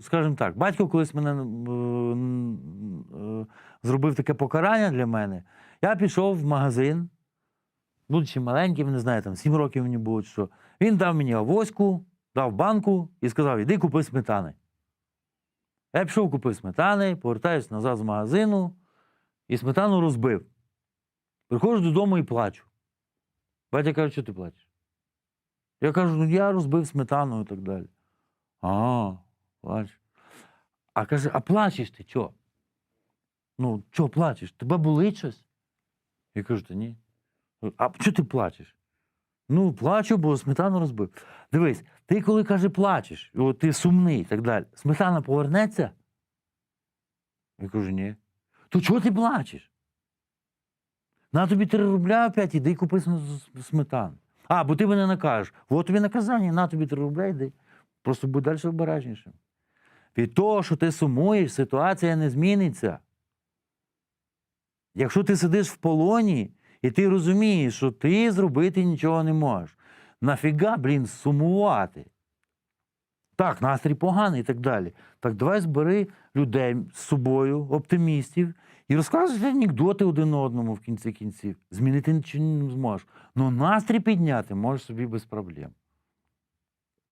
скажімо так, батько колись мене е, е, зробив таке покарання для мене. Я пішов в магазин, будучи маленьким, не знаю, там 7 років мені було, чи що. Він дав мені авоську, дав банку і сказав: іди купи сметани. Я пішов, купив сметани, повертаюся назад з магазину і сметану розбив. Приходжу додому і плачу. Батя каже, що ти плачеш? Я кажу, ну я розбив сметану і так далі. А, плач. А каже, а плачеш ти чого? Ну, чого плачеш? Тебе болить щось? Я кажу, та ні. А чого ти плачеш? Ну, плачу, бо сметану розбив. Дивись, ти коли каже, плачеш, от ти сумний і так далі, сметана повернеться? Я кажу, ні. То чого ти плачеш? На тобі три рубля опять, іди купи сметану. А, бо ти мене накажеш. От тобі наказання, на тобі три рубля, йди. Просто будь далі обережнішим. Від того, що ти сумуєш, ситуація не зміниться. Якщо ти сидиш в полоні, і ти розумієш, що ти зробити нічого не можеш, нафіга, блін, сумувати? Так, настрій поганий і так далі. Так давай збери людей з собою, оптимістів, і розказуйте анекдоти один одному в кінці кінців. Змінити нічого не зможеш. Ну настрій підняти можеш собі без проблем.